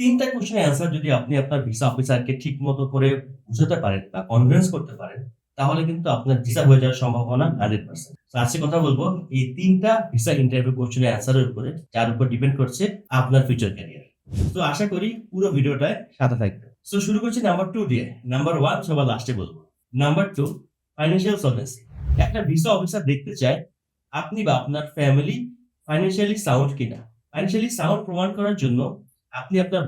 তিনটা কোশ্চেনের অ্যান্সার যদি আপনি আপনার ভিসা অফিসারকে ঠিক মতো করে বুঝাতে পারেন বা কনভিন্স করতে পারেন, তাহলে কিন্তু আপনার ভিসা হয়ে যাওয়ার সম্ভাবনা হান্ড্রেড পার্সেন্ট আজকে কথা বলব, এই তিনটা ভিসা ইন্টারভিউ কোশ্চেনের অ্যান্সারের উপরে, যার উপর ডিপেন্ড করছে আপনার ফিউচার ক্যারিয়ার তো আশা করি পুরো ভিডিওটায় সাথে থাকবে তো শুরু করছি নাম্বার টু দিয়ে। নাম্বার ওয়ান সবার লাস্টে বলব। নাম্বার টু ফাইন্যান্সিয়াল সলভেন্সি একটা ভিসা অফিসার দেখতে চায় আপনি বা আপনার ফ্যামিলি ফাইন্যান্সিয়ালি সাউন্ড কিনা। ফাইন্যান্সিয়ালি সাউন্ড প্রমাণ করার জন্য আপনি আপনার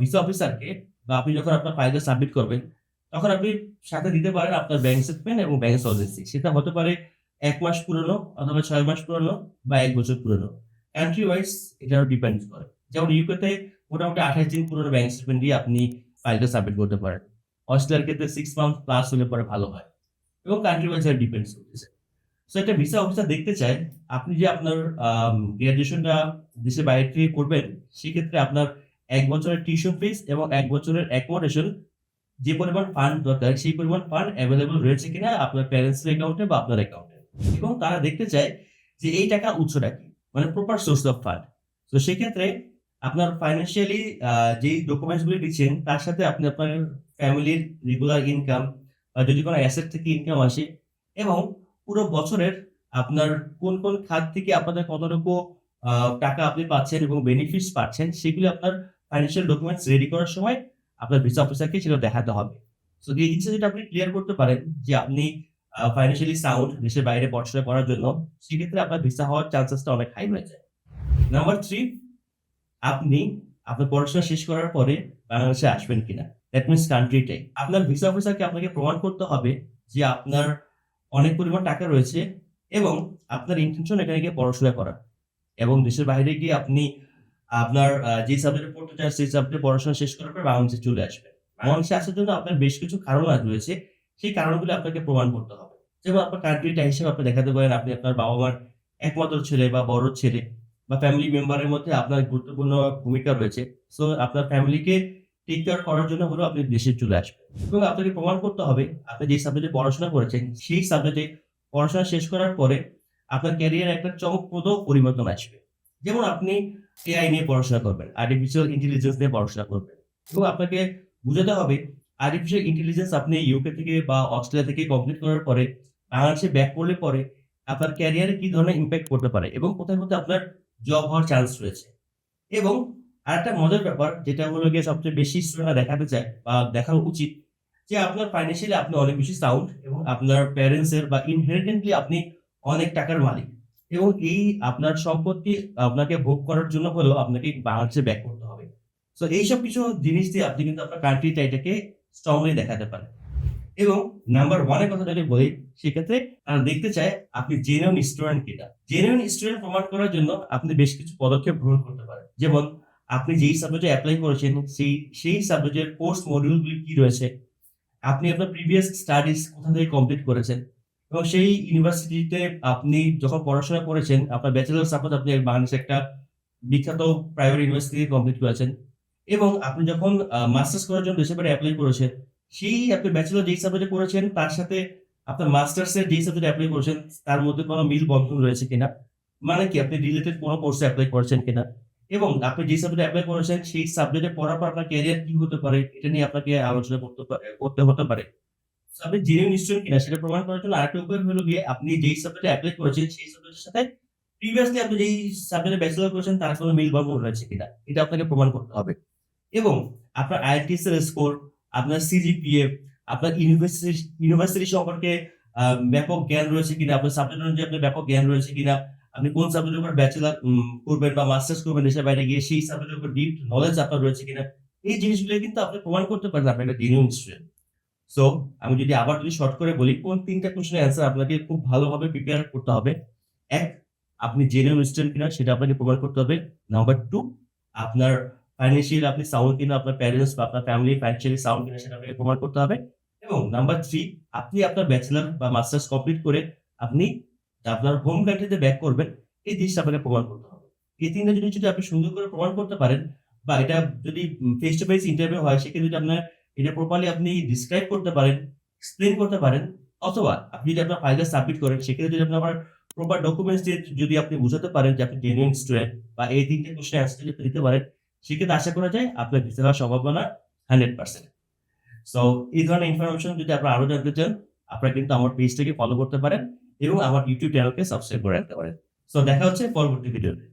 ভিসা অফিসারকে বা আপনি যখন আপনার ফাইলটা সাবমিট করবেন, তখন আপনি সাথে দিতে পারেন আপনার ব্যাংক স্টেটমেন্ট এবং ব্যাংক সলভেন্সি সেটা হতে পারে এক মাস পুরনো অথবা ছয় মাস পুরনো বা এক বছর পুরনো। কান্ট্রি ওয়াইজ এটাও ডিপেন্ড করে। যেমন ইউকেতে মোটামুটি আঠাশ দিন পুরনো ব্যাংক স্টেটমেন্ট দিয়ে আপনি ফাইলটা সাবমিট করতে পারেন। অস্ট্রেলিয়ার ক্ষেত্রে সিক্স মান্থ প্লাস হলে পরে ভালো হয়। এবং কান্ট্রি ওয়াইজ এটা ডিপেন্ডস করতেছে। সো একটা ভিসা অফিসার দেখতে চায় আপনি যে আপনার গ্রাজুয়েশনটা দেশের বাইরে থেকে করবেন, সেক্ষেত্রে আপনার এক বছরের টিউশন ফিস এবং এক বছরের অ্যাকোমোডেশন যে পরিমাণ ফান্ড দরকার, সেই পরিমাণ ফান্ড অ্যাভেলেবল রয়েছে কিনা আপনার প্যারেন্টসের অ্যাকাউন্টে বা আপনার অ্যাকাউন্টে এবং তারা দেখতে চায় যে এই টাকা উৎসটা কি? মানে প্রপার সোর্স অফ ফান্ড তো সেক্ষেত্রে আপনার ফাইন্যান্সিয়ালি যেই ডকুমেন্টসগুলি দিচ্ছেন, তার সাথে আপনি আপনার ফ্যামিলির রেগুলার ইনকাম বা যদি কোনো অ্যাসেট থেকে ইনকাম আসে, এবং পুরো বছরের আপনার কোন কোন খাত থেকে আপনাদের কতটুকু টাকা আপনি পাচ্ছেন এবং বেনিফিটস পাচ্ছেন, সেগুলি আপনার ফাইন্যান্সিয়াল ডকুমেন্টস রেডি করার সময় আপনার ভিসা অফিসারকে সেটা দেখাতে হবে। তো এই জিনিসটা আপনি ক্লিয়ার করতে পারেন যে আপনি ফাইন্যান্সিয়ালি সাউন্ড দেশের বাইরে পড়াশোনা করার জন্য, সেক্ষেত্রে আপনার ভিসা হওয়ার চান্সেসটা অনেক হাই হয়ে যায়। নাম্বার থ্রি আপনি, আপনার পড়াশোনা শেষ করার পরে বাংলাদেশে আসবেন কিনা? দ্যাট মিনস কান্ট্রিটাই আপনার ভিসা অফিসারকে আপনাকে প্রমাণ করতে হবে যে আপনার অনেক পরিমাণ টাকা রয়েছে এবং আপনার ইন্টেনশন এখানে গিয়ে পড়াশোনা করা। এবং দেশের বাইরে গিয়ে আপনি আপনার যে সাবজেক্টে পড়তে চান সেই সাবজেক্টে পড়াশোনা শেষ করার পর বাংলাদেশে চলে আসবেন। বাংলাদেশে আসার জন্য আপনার বেশ কিছু কারণ রয়েছে। সেই কারণগুলো আপনাকে প্রমাণ করতে হবে। যেমন আপনার কান্ট্রিটা হিসেবে আপনি দেখাতে পারেন আপনি আপনার বাবা মার একমাত্র ছেলে বা বড় ছেলে বা ফ্যামিলি মেম্বারের মধ্যে আপনার গুরুত্বপূর্ণ ভূমিকা রয়েছে। সো আপনার ফ্যামিলিকে টেক করার জন্য হলেও আপনি দেশে চলে আসবেন। এবং আপনাকে প্রমাণ করতে হবে, আপনি যে সাবজেক্টে পড়াশোনা করেছেন, সেই সাবজেক্টে পড়াশোনা শেষ করার পরে আপনার ক্যারিয়ারে একটা চমকপ্রদ পরিবর্তন আসবে। যেমন আপনি এআই নিয়ে পড়াশোনা করবেন আর্টিফিশিয়াল ইন্টেলিজেন্স নিয়ে পড়াশোনা করবেন। এবং আপনাকে বুঝাতে হবে আর্টিফিশিয়াল ইন্টেলিজেন্স আপনি ইউকে থেকে বা অস্ট্রেলিয়া থেকে কমপ্লিট করার পরে, বাংলাদেশে ব্যাক করলে পরে আপনার ক্যারিয়ারে কি ধরনের ইম্প্যাক্ট করতে পারে এবং কোথায় কোথায় আপনার জব হওয়ার চান্স রয়েছে। এবং আরেকটা মজার ব্যাপার, যেটা হলো গিয়ে সবচেয়ে বেশি স্টুডেন্টরা দেখাতে চায় বা দেখানো উচিত, যে আপনার ফাইন্যান্সিয়ালি আপনি অনেক বেশি সাউন্ড এবং আপনার প্যারেন্টস এর বা ইনহেরিটেন্টলি আপনি অনেক টাকার মালিক এবং এই আপনার সম্পত্তি আপনাকে ভোগ করার জন্য হলেও আপনাকে বাংলাদেশে ব্যাক করতে হবে। তো এইসব কিছু জিনিস দিয়ে আপনি কিন্তু আপনার কান্ট্রিটা এটাকে স্ট্রংলি দেখাতে পারেন। এবং নাম্বার ওয়ানের কথা যদি বলি, সেক্ষেত্রে তারা দেখতে চায় আপনি জেনুইন স্টুডেন্ট কিনা। জেনুইন স্টুডেন্ট প্রমাণ করার জন্য আপনি বেশ কিছু পদক্ষেপ গ্রহণ করতে পারেন। যেমন আপনি যেই সাবজেক্টে অ্যাপ্লাই করেছেন, সেই সেই সাবজেক্টের কোর্স মডিউলগুলি কি রয়েছে? আপনি আপনার প্রিভিয়াস স্টাডিজ কোথা থেকে কমপ্লিট করেছেন? এবং সেই ইউনিভার্সিটিতে আপনি যখন পড়াশোনা করেছেন, আপনার ব্যাচেলার সাপোজ আপনি বাংলাদেশে একটা বিখ্যাত প্রাইভেট ইউনিভার্সিটি কমপ্লিট করেছেন। এবং আপনি যখন মাস্টার্স করার জন্য বাইরে অ্যাপ্লাই করেছেন, সেই আপনি ব্যাচেলার যেই সাবজেক্টে করেছেন, তার সাথে আপনার মাস্টার্সের যেই সাবজেক্টে অ্যাপ্লাই করেছেন, তার মধ্যে কোনো মিল বন্ধন রয়েছে কিনা? মানে কি আপনি রিলেটেড কোনো কোর্সে অ্যাপ্লাই করেছেন কিনা? এবং আপনি যে সাবজেক্টে অ্যাপ্লাই করেছেন, সেই সাবজেক্টে পড়ার পর আপনার ক্যারিয়ার কি হতে পারে, এটা নিয়ে আপনাকে আলোচনা করতে করতে হতে পারে। আপনি জেনুইন স্টুডেন্ট কিনা সেটা প্রমাণ করার জন্য আরেকটা উপায় হলো গিয়ে আপনি যেই সাবজেক্টে অ্যাপ্লাই করেছেন, সেই সাবজেক্টের সাথে প্রিভিয়াসলি আপনি যেই সাবজেক্টে ব্যাচেলর করেছেন, তার কোনো মিল বন্ধন রয়েছে কিনা, এটা আপনাকে প্রমাণ করতে হবে। এবং আপনার আইএলটিএস এর স্কোর আপনার সিজিপিএ আপনার ইউনিভার্সিটি ইউনিভার্সিটি সম্পর্কে ব্যাপক জ্ঞান রয়েছে কিনা, আপনার সাবজেক্ট অনুযায়ী আপনার ব্যাপক জ্ঞান রয়েছে কিনা আপনি কোন সাবজেক্টের উপর ব্যাচেলার করবেন বা মাস্টার্স করবেন, দেশের বাইরে গিয়ে সেই সাবজেক্টের উপর ডিপ নলেজ আপনার রয়েছে কিনা, এই জিনিসগুলো কিন্তু আপনি প্রমাণ করতে পারেন আপনি একটা জেনুইন স্টুডেন্ট সো আমি যদি আবার যদি শর্ট করে বলি, কোন তিনটা কোশ্চেনের অ্যান্সার আপনাকে খুব ভালোভাবে প্রিপেয়ার করতে হবে? এক, আপনি জেনুইন স্টুডেন্ট কিনা, সেটা আপনাকে প্রমাণ করতে হবে। নাম্বার টু আপনার ফাইন্যান্সিয়াল আপনি সাউন্ড কিনা, আপনার প্যারেন্টস বা আপনার ফ্যামিলি ফাইন্যান্সিয়ালি সাউন্ড কিনা, সেটা আপনাকে প্রমাণ করতে হবে। এবং নাম্বার থ্রি আপনি আপনার ব্যাচেলার বা মাস্টার্স কমপ্লিট করে আপনি আপনার হোম কান্ট্রিতে ব্যাক করবেন, এই জিনিসটা আপনাকে প্রমাণ করতে হবে। এই তিনটা জিনিস যদি আপনি সুন্দর করে প্রমাণ করতে পারেন, বা এটা যদি ফেস টু ফেস ইন্টারভিউ হয়, সেক্ষেত্রে যদি আপনার এটা প্রপারলি আপনি ডিসক্রাইব করতে পারেন এক্সপ্লেন করতে পারেন, অথবা আপনি যদি আপনার ফাইলটা সাবমিট করেন, সেক্ষেত্রে যদি আপনার প্রপার ডকুমেন্টস দিয়ে যদি আপনি বুঝাতে পারেন যে আপনি জেনুইন স্টুডেন্ট বা এই তিনটে কোশ্চেন অ্যান্সার দিতে পারেন, সেক্ষেত্রে আশা করা যায় আপনার ভিসা হওয়ার সম্ভাবনা হান্ড্রেড পার্সেন্ট সো এই ধরনের ইনফরমেশন যদি আপনারা আরও জানতে চান, আপনারা কিন্তু আমার পেজটাকে ফলো করতে পারেন। এবং আমার ইউটিউব চ্যানেলকে সাবস্ক্রাইব করে রাখতে পারেন। সো দেখা হচ্ছে পরবর্তী ভিডিওতে